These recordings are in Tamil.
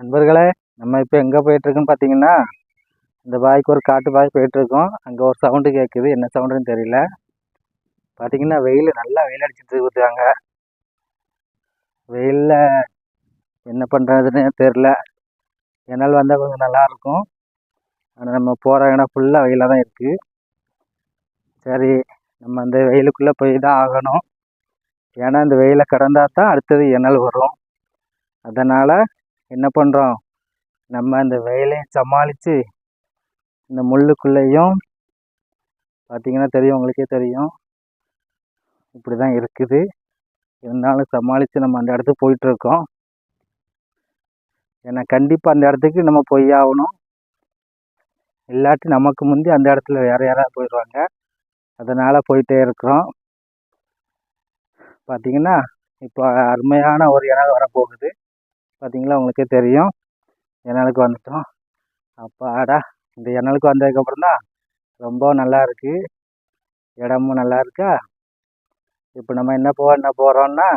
நண்பர்களே நம்ம இப்போ எங்கே போயிட்டுருக்குன்னு பார்த்தீங்கன்னா இந்த பாய்க்கு ஒரு காட்டு பாய் போயிட்டுருக்கோம். அங்கே ஒரு சவுண்டு கேட்குது என்ன சவுண்டுன்னு தெரியல. பார்த்தீங்கன்னா வெயில் நல்லா வெயில் அடிச்சிட்டு இருக்குதாங்க வெயிலில் என்ன பண்ணுறதுன்னு தெரில என்னால் வந்தால் கொஞ்சம் நல்லாயிருக்கும் ஆனால் நம்ம போகிற இடம் ஃபுல்லாக வெயிலாக தான் இருக்குது சரி நம்ம அந்த வெயிலுக்குள்ளே போய் தான் ஆகணும். ஏன்னா இந்த வெயிலை கடந்தால் தான் அடுத்தது இணல் வரும். அதனால் என்ன பண்ணுறோம் நம்ம இந்த வெயிலையும் சமாளித்து இந்த முள்ளுக்குள்ளேயும் பார்த்திங்கன்னா தெரியும் உங்களுக்கே தெரியும். இப்படி தான் இருக்குது. இருந்தாலும் சமாளித்து நம்ம அந்த இடத்துக்கு போயிட்டுருக்கோம். ஏன்னா கண்டிப்பாக அந்த இடத்துக்கு நம்ம போய் ஆகணும். இல்லாட்டி நமக்கு முந்தி அந்த இடத்துல வேறு யாராவது போயிடுவாங்க. அதனால் போயிட்டே இருக்கிறோம். பார்த்தீங்கன்னா இப்போ அருமையான ஒரு இடம் வரப்போகுது. பார்த்தீங்களா உங்களுக்கே தெரியும். இணலுக்கு வந்துட்டோம். அப்பாடா இந்த இணலுக்கு வந்ததுக்கப்புறம் தான் ரொம்ப நல்லா இருக்குது இடமும் நல்லா இருக்கா? இப்போ நம்ம என்ன போக என்ன போகிறோம்னா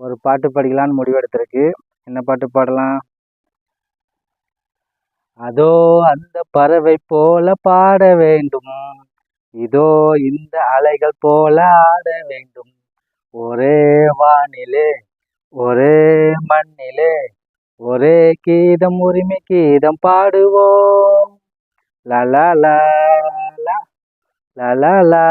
ஒரு பாட்டு படிக்கலான்னு முடிவெடுத்திருக்கு. என்ன பாட்டு பாடலாம்? அதோ அந்த பறவை போல பாட வேண்டும். இதோ இந்த அலைகள் போல ஆட வேண்டும். ஒரே வானிலே ஒரே மண்ணிலே ஒரே கீதம் உரிமை கீதம் பாடுவோம். லலலா லலலா